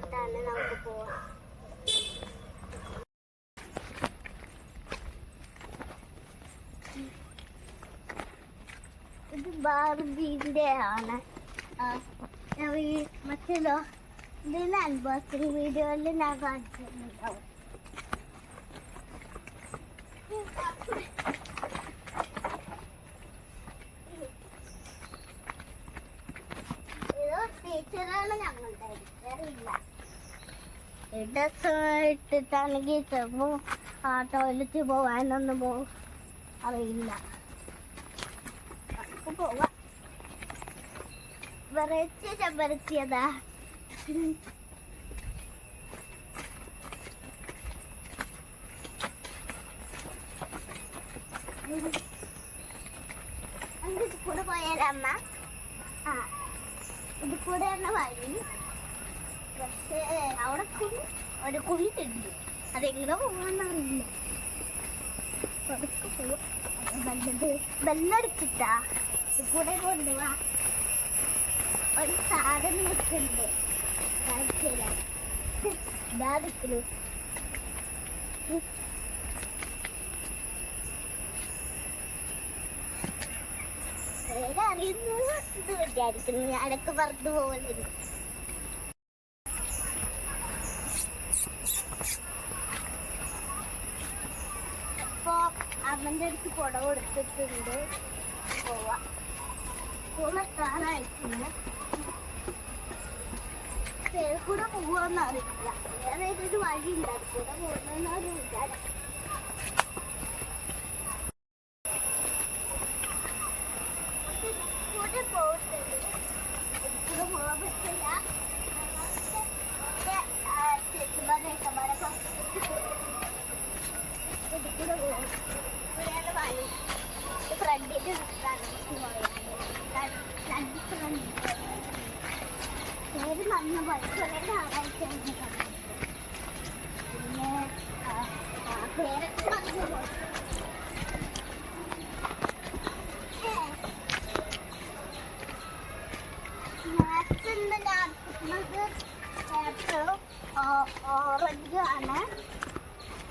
രണ്ടാം നമുക്ക് പോവാം. ഇത് ബാർബിന്റെ ആണ് മറ്റേതോ ഇതിന് അൺബോക്സിംഗ് വീഡിയോയിൽ ഞാൻ കാണിച്ചിട്ടുണ്ടാവും ഏതോ ടീച്ചറാണ് ഞങ്ങളുടെ വേറെ ഇല്ല ഇതൊക്കെ ഇട്ടിട്ടാണെങ്കിൽ ചിലപ്പോൾ ആ ടോയ്ലറ്റ് പോകാനൊന്നും പോ അറിയില്ല. പോവാം. വെറൈറ്റി ചെമ്പരത്തിയതാ. ഇത് കൂടെ പോയാലമ്മ ആ ഇത് കൂടെ തന്നെ വഴി പക്ഷേ അവിടെ ഒരു കുഴിയുണ്ട്. അതെങ്ങനെ പോകാന്നറിയില്ല ബെല്ലടിച്ചിട്ടാ. കൂടെ കൊണ്ടുപോവാ ഒരു സാധനം വെച്ചിട്ടുണ്ട്. അറിയുന്നു ഇത് വിചാരിക്കുന്നു ഞാനൊക്കെ പറഞ്ഞു പോകലുണ്ട് അപ്പൊ അവന്റെ അടുത്ത് കുട കൊടുത്തിട്ടുണ്ട് പോവാ. പോകാനായിട്ടില്ല കൂടെ പോവാന്ന് അറിയില്ല വേറെ ഏതൊരു വഴി ഉണ്ട് അത് കൂടെ വിചാരം കൂടെ പോകുന്നുണ്ട് കൂടെ പോകാൻ പറ്റില്ല ചേച്ചിമാരെ ഏട്ടന്മാരൊക്കെ ഇതിക്കൂടെ പോകും ഇവിടെയാണ് വഴി ഫ്രണ്ടിൽ പേര് മറന്നു പഠിച്ചവരെ ഞായറാഴ്ചയാണ് പിന്നെ ആ, ആ, പേരൊക്കെ മറന്നു പോയി മാത്സ് ഇന്ന് ഞാൻ എടുക്കുന്നത് ഓറഞ്ച് ആണ്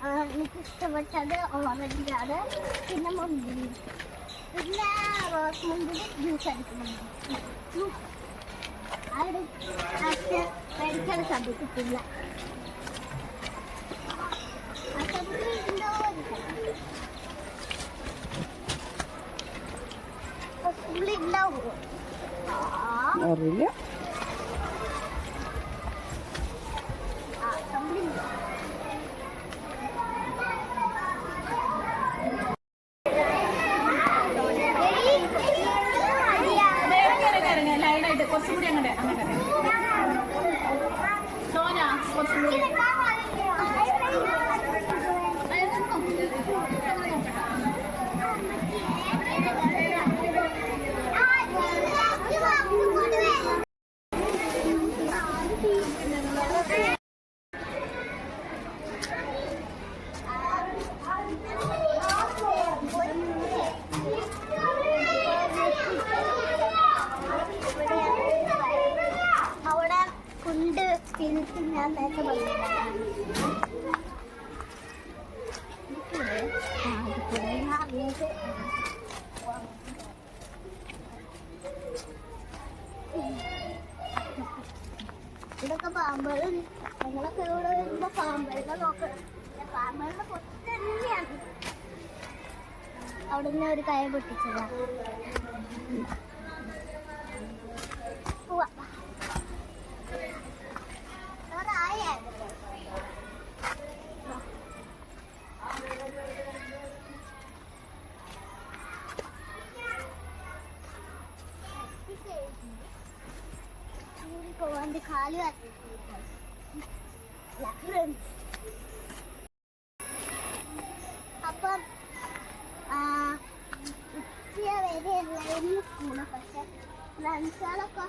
ആ, എനിക്ക് ഇഷ്ടപ്പെട്ടത് ഓറഞ്ച് ആണ് പിന്നെ മുന്തിരി പിന്നെ റോസ് മുന്തിരി അറിയില്ല ആ സബ്ജി ഉണ്ടോ ലൈനായിട്ട് കുറച്ചും കൂടി അങ്ങോട്ട് അങ്ങോട്ട് സോന കുറച്ചും കൂടി അവിടെ കൊണ്ട് തിരിച്ച് ഞാൻ നേരത്തെ പറഞ്ഞതാണ് ഇതൊക്കെ അവിടുന്ന് ഒരു കയ പൊട്ടിച്ചതാ പോവാ അവിടെ ആയായിരുന്നു പോവാണ്ട് കാൽ അപ്പം ആ, ഉച്ച വരെ എല്ലാവരും സ്കൂൾ പക്ഷെ ഫ്രണ്ട്സുകളൊക്കെ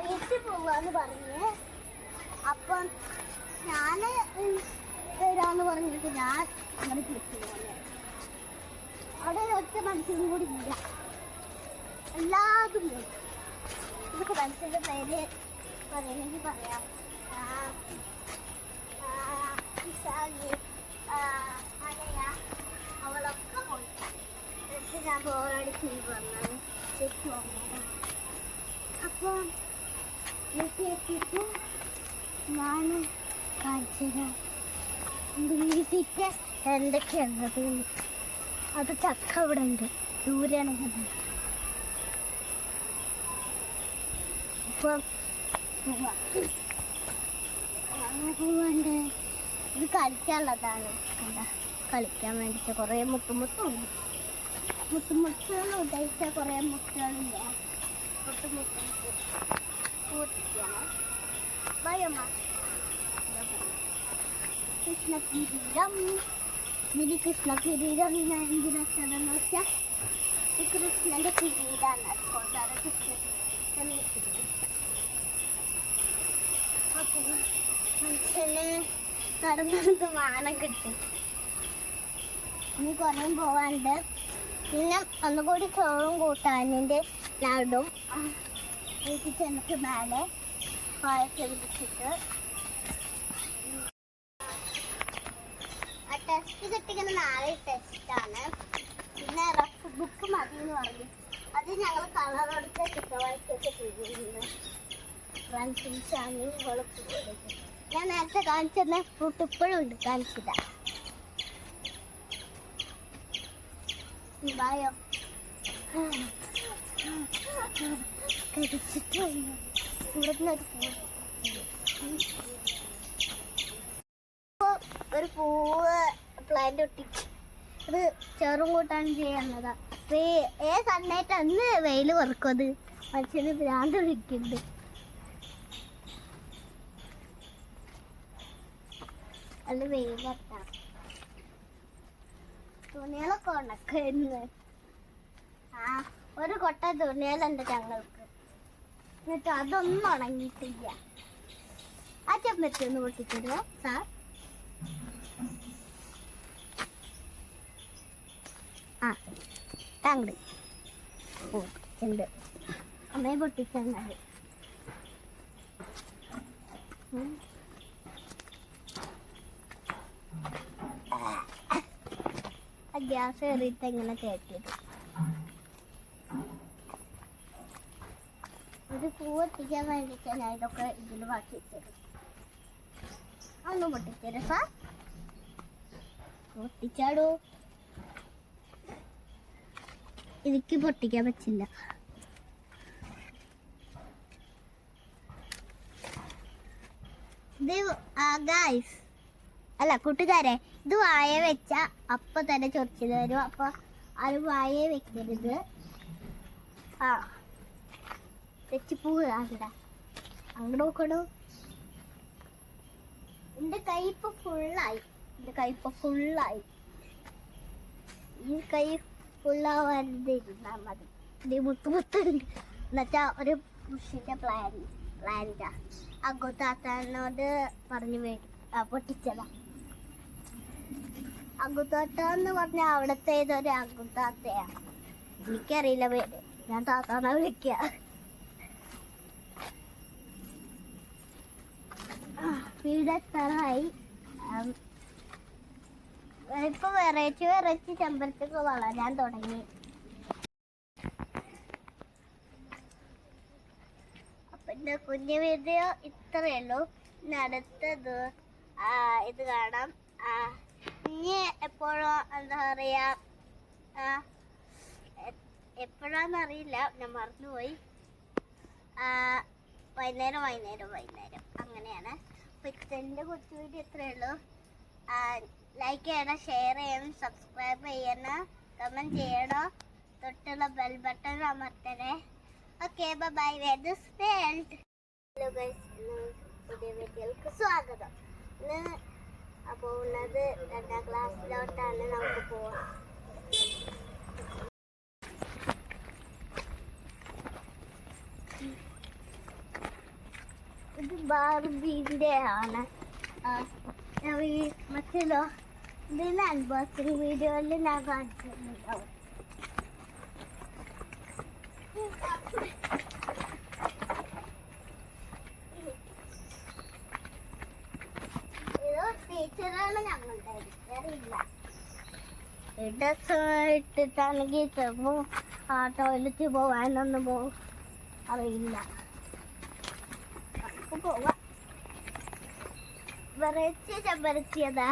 വീട്ടിൽ പോവാന്ന് പറഞ്ഞ്. അപ്പം ഞാൻ വരാന്ന് പറഞ്ഞിട്ട് ഞാൻ അങ്ങനെ തിരിച്ചു അവിടെ ഒറ്റ മനുഷ്യനും കൂടി ഇല്ല. എല്ലാതും ഇതൊക്കെ മനുഷ്യന്റെ പേര് പറയണമെങ്കിൽ പറയാം. അവളൊക്കെ പോയി ഞാൻ ബോറടിച്ച് വന്നത്. അപ്പോൾ വീട്ടിൽ എത്തിയിട്ട് ഞാൻ കാണിച്ചുതരാം വീട്ടിട്ട് എന്തൊക്കെയുള്ളത് അത് ചക്ക അവിടെ ഉണ്ട് ദൂരെയാണ് അപ്പം പോവാണ്ട് ഇത് കളിക്കാനുള്ളതാണ്. കണ്ട? കളിക്കാൻ വേണ്ടിയിട്ട് കുറേ മുട്ടുമുട്ടുണ്ട് മുട്ടുമുട്ടുകൾ ഉദ്ദേശിച്ച കുറേ മുട്ടുകളില്ല? കൂട്ടിയാണ് ഭയമാ കൃഷ്ണകിരീടം. ഇതിന് കൃഷ്ണകിരീടം. ഞാൻ എന്തിനാണെന്ന് വെച്ചാൽ ഈ കൃഷ്ണന്റെ കിരീടാണ്. അതുകൊണ്ടാണ് കൃഷ്ണൻ അപ്പോൾ മനുഷ്യന് നടന്നത് മാനം കിട്ടും. ഇനി കുറേ പോവാണ്ട് പിന്നെ ഒന്നുകൂടി ചോറും കൂട്ടാനിന്റെ നടും എനിക്ക് ചെന്നിട്ട് മേലെ പായസം പിടിച്ചിട്ട് ടെസ്റ്റ് കിട്ടിക്കുന്ന നാളെ ടെസ്റ്റാണ് പിന്നെ റഫ് ബുക്ക് മതി എന്ന് പറഞ്ഞു. അത് ഞങ്ങൾ കളർ എടുത്ത് ചിത്രവാഴ്ചയൊക്കെ ചെയ്തിരുന്നു. ഫ്രണ്ട്സും. ഞാൻ നേരത്തെ കാണിച്ചെന്ന ഫ്രൂട്ട് ഇപ്പോഴും ഉണ്ട്. കാണിച്ചില്ല. ബായോ കഴിച്ചിട്ട് വന്നു. ഇവിടുന്ന് ഒരു പൂവ്. പ്ലാന്റ് ഒട്ടിച്ച് അത് ചെറും കൂട്ടാണ് ചെയ്യുന്നതാ ഏ സണ്ണായിട്ട് അന്ന് വെയിൽ കുറക്കും അത്. മനുഷ്യന് ഭ്രാന്ത് പിടിക്കുന്നുണ്ട് അത് വെയിലെത്താം തുണികളൊക്കെ ഉണക്കുന്നു ആ ഒരു കൊട്ട തുണികളുണ്ട് ഞങ്ങൾക്ക്. എന്നിട്ട് അതൊന്നും ഉണങ്ങിയിട്ടില്ല. ആ ചെമ്പത്തി ഒന്ന് പൊട്ടിത്തരുമോ സാർ? ആ താങ്കൾ ഉണ്ട് അമ്മയെ പൊട്ടിച്ചത് ഗ്യാസ് കയറിയിട്ട് എങ്ങനെ കയറ്റിയത്. ഒരു പൂവെത്തിക്കാൻ വേണ്ടിട്ട് ഞാൻ ഇതൊക്കെ ഇതിൽ ബാക്കി വെച്ചത്. ഒന്ന് പൊട്ടിച്ചേരും സാർ പൊട്ടിച്ചാടോ. എനിക്ക് പൊട്ടിക്കാൻ പറ്റില്ല. ഇത് ഗായ്സ് അല്ല കൂട്ടുകാരെ ഇത് വായ വെച്ച അപ്പൊ തന്നെ ചൊറിച്ചത് വരും. അപ്പൊ അത് വായ വെക്കരുത്. ആ. തെച്ചിപ്പൂ അവിടെ. അങ്ങോട്ട് നോക്കണോ. എന്റെ കൈ ഇപ്പൊ ഫുള്ളായി എന്റെ കൈ ഇപ്പൊ ഫുള്ളായി ഈ കൈ ഫുള്ളാവാതെ ഇരുന്നാ മതി. ഇത് മുത്ത് മുത്തുണ്ട് എന്നുവെച്ചാ ഒരു പുഷിന്റെ പ്ലാൻ പ്ലാന്റാ അഗുത്താത്തനോട് പറഞ്ഞു പൊട്ടിച്ചതാ. അഗുത്താത്ത എന്ന് പറഞ്ഞ അവിടത്തെ ഏതൊരു അഗുത്താത്തയാ എനിക്കറിയില്ല പേര്. ഞാൻ താത്താന്ന വിളിക്കുക വീട് സ്ഥലമായി ഇപ്പൊ വെറൈറ്റി വെറൈറ്റി ചെമ്പരത്തൊക്കെ വളരാൻ തുടങ്ങി. അപ്പൊ എന്റെ കുഞ്ഞു വീഡിയോ ഇത്രയുള്ളൂ ഇന്ന് ഇനി അടുത്തത് ഇത് കാണാം. ആ, ഇനി എപ്പോഴോ എന്താ പറയാ എപ്പോഴാന്നറിയില്ല ഞാൻ മറന്നുപോയി. വൈകുന്നേരം വൈകുന്നേരം വൈകുന്നേരം. അങ്ങനെയാണ്. അപ്പൊ ഇതെന്റെ കൊച്ചു വീഡിയോ ഇത്രയേ ഉള്ളൂ. ലൈക്ക് ചെയ്യണം ഷെയർ ചെയ്യണം സബ്സ്ക്രൈബ് ചെയ്യണം കമന്റ് ചെയ്യണം. തൊട്ടുള്ള ബെൽ ബട്ടൺ അമർത്തണേ. ഓക്കെ ബൈ പുതിയ വീഡിയോയിലേക്ക് സ്വാഗതം. അപ്പോൾ ഉള്ളത് രണ്ടാം ക്ലാസ്സിലോട്ടാണ് നമുക്ക് പോവാം. ഇത് ബാർബിന്റെ ആണ് മറ്റല്ലോ ഇതിന് അൺബോക്സിംഗ് വീഡിയോയിൽ ഞാൻ കാണിച്ചിട്ടുണ്ടാവും. ഇതാണ് ഞങ്ങളുടെ വേറെ ഇല്ല. ഇടസായിട്ടിട്ടാണെങ്കിൽ ചെമ്പോ ആ ടോയ്ലറ്റ് പോവാനൊന്നും പോ അറിയില്ല. നമുക്ക് പോവാം. വെറൈറ്റി ചെമ്പരത്തിയതാ.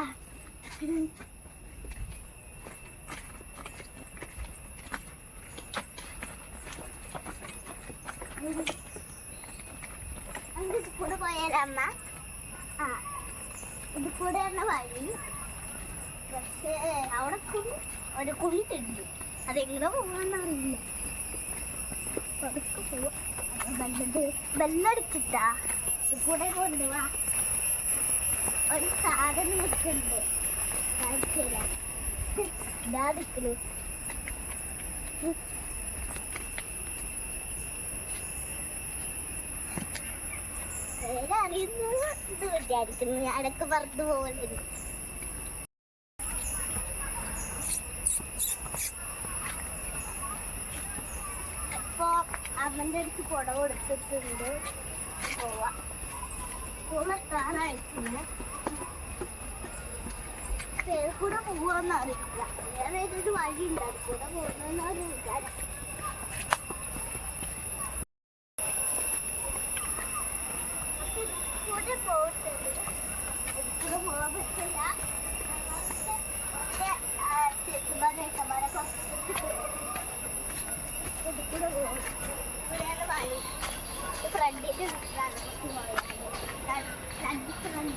അതെങ്ങനെ പോകാന്ന് അറിയില്ല പതുക്കെ പോവാ. ബെല്ലടിച്ചിട്ടാ. കൂടെ കൊണ്ടുവാ ഒരു സാധനം നിൽക്കുന്നുണ്ട് നിൽക്കണു വേറെ ഇത് വിചാരിക്കുന്നു. ഞാനൊക്കെ പറഞ്ഞു പോകുന്നത് അപ്പൊ അവന്റെ അടുത്ത് കുട എടുത്തിട്ടുണ്ട് പോവാ സ്കൂളെത്താനായിട്ടുണ്ട് പേര് കൂടെ പോവാന്ന് അറിയില്ല വേറെ ഏതൊരു വഴി ഉണ്ട് അത് കൂടെ പോകുന്നൊരു വിചാരം കൂടെ പോകുന്നുണ്ട് ഇത് കൂടെ പോകാൻ പറ്റില്ല പക്ഷേ ചെറുപ്പക്കാരെ കുറച്ച് ഇത് കൂടെ പോകും ഇവിടെയാണ് വഴി ഫ്രണ്ടിൽ നിൽക്കാണ് രണ്ട് ഫ്രണ്ട്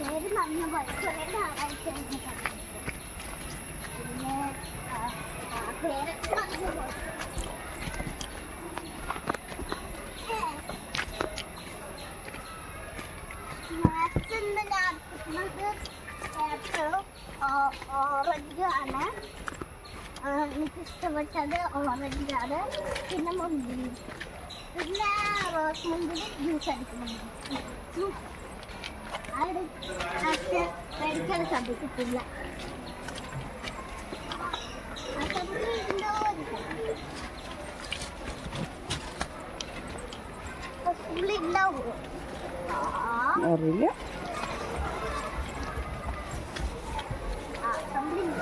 പേര് മറന്നു പോയി കുറേ നാളായിട്ട് എന്നെ കണ്ടിട്ട്. പിന്നെ ആ, ആ പേരൊക്കെ മറന്നു പോയി മാത്സ് ഇന്ന് ഞാൻ എടുക്കുന്നത് പേപ്പറും ഓറഞ്ച് ആണ് എനിക്ക് ഇഷ്ടപ്പെട്ടത് ഓറഞ്ച് ആണ് പിന്നെ മുന്തിരി പിന്നെ റോസ് മുന്തിരി ജ്യൂസ് അടിക്കുന്നുണ്ട് അവിടെ പക്ഷേ ഉണ്ടാവുമോ ആ. അറിയില്ല ആ സംതിങ്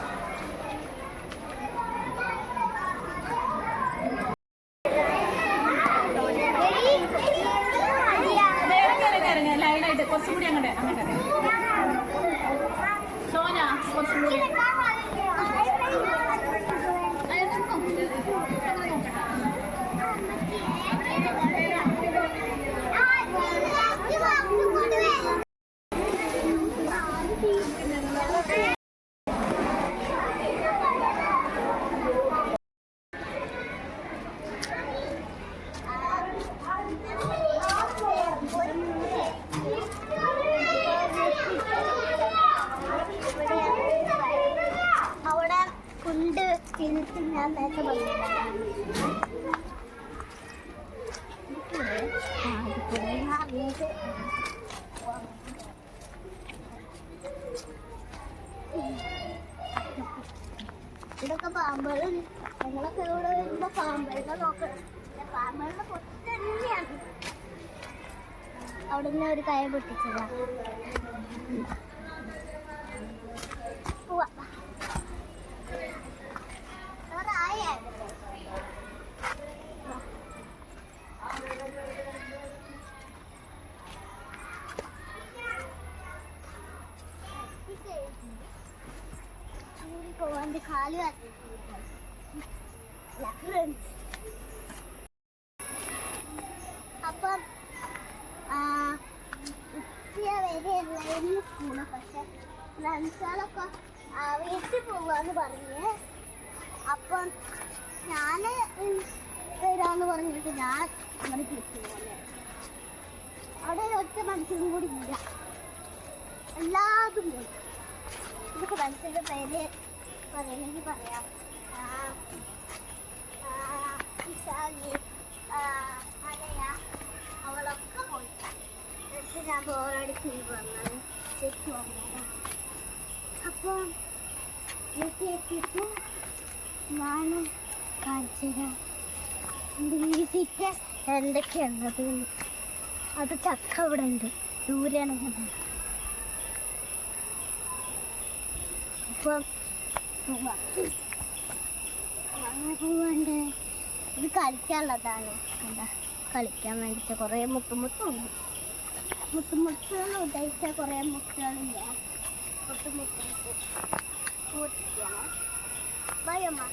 ഇറങ്ങി ഇറങ്ങി ഇറങ്ങി ലൈനായിട്ട് കുറച്ചും കൂടി അങ്ങോട്ട് അങ്ങോട്ട് സോന കുറച്ചും കൂടി അവിടെ കൊണ്ട് തിരിച്ച് ഞാൻ നേരത്തെ പറഞ്ഞില്ല ഇതൊക്കെ പാമ്പുകൾ ഞങ്ങളൊക്കെ ഇവിടെ വരുമ്പോ പാമ്പുകളെ നോക്കണം. പാമ്പുകളുടെ പൊട്ടി തന്നെയാണ് അവിടെ നിന്ന് ഒരു കയ പൊട്ടിച്ചതാ. പോവാ വേറെ ആയായിരുന്നു പോവാണ്ട് അപ്പം ഉച്ച വരെ എല്ലാവരും സ്കൂൾ പക്ഷെ ഫ്രണ്ട്സുകളൊക്കെ വീട്ടിൽ പോവാന്ന് പറഞ്ഞ്. അപ്പം ഞാൻ വരാന്ന് പറഞ്ഞിട്ട് ഞാൻ അവിടെ തിരിച്ചു പോലെ അവിടെ ഒറ്റ മനുഷ്യനും കൂടി ഇല്ല. എല്ലാതും പോയി. ഇതൊക്കെ മനുഷ്യന്റെ പേര് പറയണമെങ്കിൽ പറയാം. ആ, അനയ, അവളൊക്കെ പോയി എന്നിട്ട് ഞാൻ ബോറടിച്ച് വന്നത് ശരിക്കും അപ്പോൾ വീട്ടിൽ എത്തിയിട്ട് ഞാനും കാണിച്ചു തരാം വീട്ടിക്ക് എന്തൊക്കെയുള്ളത് അത് ചക്ക ഇവിടെ ഉണ്ട്. ദൂരെയാണ് അപ്പം പോവാ. ഇത് കളിക്കാനുള്ളതാണ്. എന്താ കളിക്കാൻ വേണ്ടിയിട്ട് കുറേ മുട്ടുമുട്ടുണ്ട് മുട്ടുമുട്ടുകൾ ഉദ്ദേശിച്ച കുറേ മുട്ടുകളില്ല മുട്ടുമുട്ട് പൂർത്തിയാണ് ഭയമാ.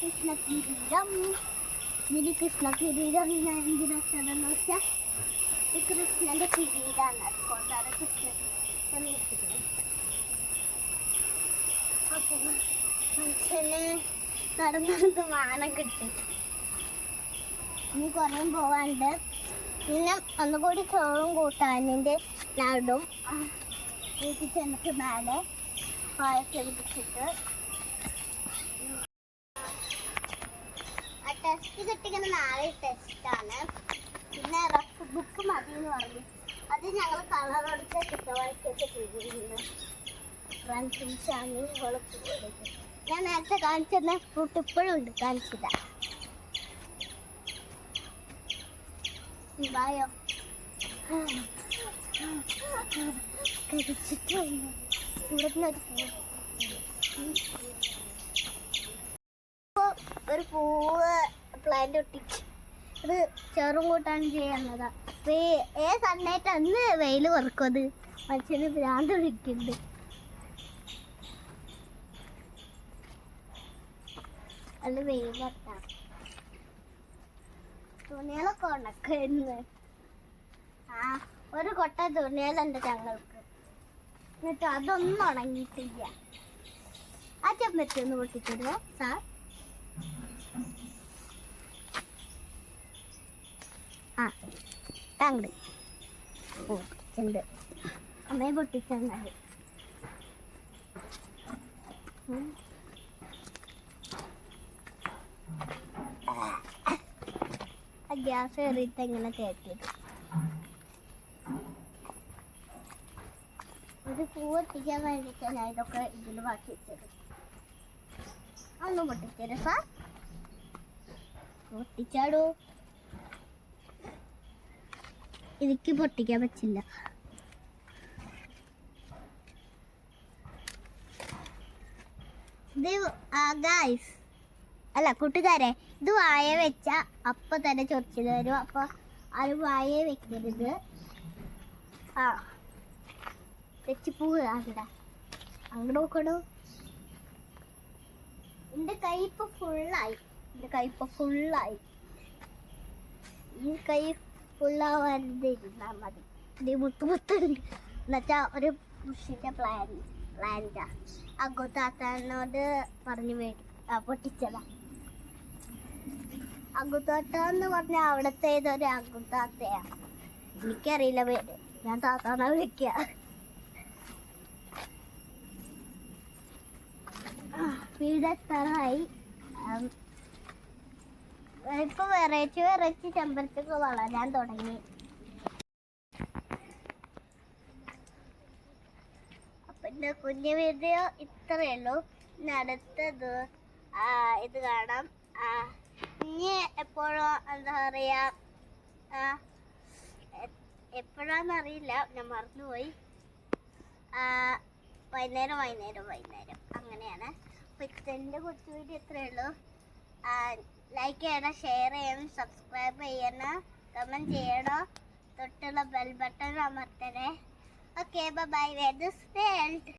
കൃഷ്ണകിരീടം. ഇതിന് കൃഷ്ണകിരീടം ഞാൻ എന്തിനാ വെച്ചതെന്ന് വെച്ചാൽ ഈ കൃഷ്ണന്റെ കിരീടാണ്. അതുകൊണ്ടാണ് കൃഷ്ണൻ എന്ന് വെച്ചത്. അപ്പൊ മനുഷ്യന് നടന്നത് മാനം കിട്ടി. ഇനി കുറേ പോവാണ്ട്. പിന്നെ ഒന്നുകൂടി ചോറും കൂട്ടാനിന്റെ ലഡും വീട്ടിൽ ചെന്നിട്ട് മേലെ പായസം പിടിച്ചിട്ട് ആ ടെസ്റ്റ് കിട്ടിക്കുന്ന നാളെ ടെസ്റ്റാണ് പിന്നെ റഫ് ബുക്ക് മതി എന്ന് പറഞ്ഞു. അത് ഞങ്ങൾ കളർ എടുത്ത് കുറ്റവാളിക്കൊക്കെ ചെയ്തിരുന്നു. ഫ്രണ്ട്സും ഷാമികളൊക്കെ ഞാൻ നേരത്തെ കാണിച്ചെന്ന ഫ്രൂട്ട് ഇപ്പോഴും ഉണ്ട്. കാണിച്ചില്ല ഇവിടുന്ന് ഒരു പൂവ്. പ്ലാന്റ് ഒട്ടിച്ച്. ഇത് ചെറും കൂട്ടാണ് ചെയ്യുന്നതാ ഏ സണ്ണായിട്ട് അന്ന് വെയിൽ കുറക്കും അത്. മനുഷ്യന് ഭ്രാന്ത് വിളിക്കുന്നുണ്ട് അത് വെയിൽ പുറത്താണ് തുണികളൊക്കെ ഉണക്കുന്നു ആ ഒരു കൊട്ട തുണികളുണ്ട് ഞങ്ങൾക്ക്. എന്നിട്ട് അതൊന്നും ഉണങ്ങിയിട്ടില്ല. ആ ചെമ്പറ്റൊന്ന് പൊട്ടിച്ചിരുന്നോ സാർ? ആ താങ്കൾ പൊട്ടിച്ചുണ്ട് അമ്മയെ പൊട്ടിച്ചത് ആ ഗ്യാസ് കയറിയിട്ട് എങ്ങനെ തേക്കിയത് ഇത് പൂവെത്തിക്കാൻ വേണ്ടിയിട്ടാണ് ഇതൊക്കെ ഇതിൽ ബാക്കി വെച്ചത്. ഒന്ന് പൊട്ടിച്ചേരും സാർ പൊട്ടിച്ചാടൂ. എനിക്ക് പൊട്ടിക്കാൻ പറ്റില്ല. ഗായ്സ് അല്ല കൂട്ടുകാരെ ഇത് വായ വെച്ച അപ്പൊ തന്നെ ചൊറിച്ചിൽ വരും. അപ്പൊ അത് വായ വെക്കരുത്. ആ. വെച്ച് പോവുക അവിടെ അങ്ങോട്ട് നോക്കണു. എന്റെ കൈ ഇപ്പൊ ഫുള്ളായി എന്റെ കൈ ഇപ്പൊ ഫുള്ളായി ഈ കൈ ഫുള്ളാവാതെ ഇരുന്നാ മതി. ഇത് മുത്ത് മുത്തുണ്ട് എന്നുവെച്ചാ ഒരു കൃഷിന്റെ പ്ലാൻ പ്ലാന്റാ അഗുത്താത്തനോട് പറഞ്ഞു വേണ്ടി പൊട്ടിച്ചതാ. അഗുത്താത്ത പറഞ്ഞ അവിടത്തെ ഏതൊരു അഗുത്താത്തയാ എനിക്കറിയില്ല പേര്. ഞാൻ താത്താണ വിളിക്ക. വീടെത്താറായി ഇപ്പൊ വെറൈറ്റി വെറൈറ്റി ചെമ്പരത്തൊക്കെ വളരാൻ തുടങ്ങി. അപ്പൊ എന്റെ കുഞ്ഞു വീഡിയോ ഇത്രയേ ഉള്ളൂ. ഇനി അടുത്തത് ഇത് കാണാം. ആ, ഇനി എപ്പോഴും എന്താ പറയാ എപ്പോഴാന്നറിയില്ല ഞാൻ മറന്നുപോയി. വൈകുന്നേരം വൈകുന്നേരം വൈകുന്നേരം. അങ്ങനെയാണ്. അപ്പൊ ഇതെന്റെ കൊച്ചു വീഡിയോ ഇത്രയേ ഉള്ളൂ. ലൈക്ക് ചെയ്യണം ഷെയർ ചെയ്യണം സബ്സ്ക്രൈബ് ചെയ്യണം കമന്റ് ചെയ്യണം. തൊട്ടുള്ള bell button അമർത്തണേ. Okay bye this world